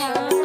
time.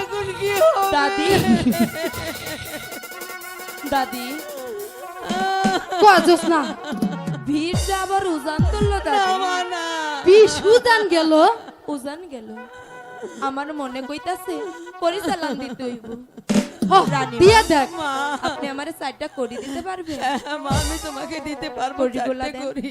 এখন কি হবে? দাদি? দাদি? কজস না ভিড় উজান তুললো দাদি। বিষ উদান গেল। উজান গেল। আমার মনে কইতাছে পরিচালন দিতে হইব রানী দেখ। আপনি আমার সাইডটা করে দিতে পারবেন মা আমি তোমাকে দিতে পারব। করি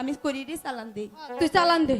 আমি করি দি চালান দে তুই চালান দে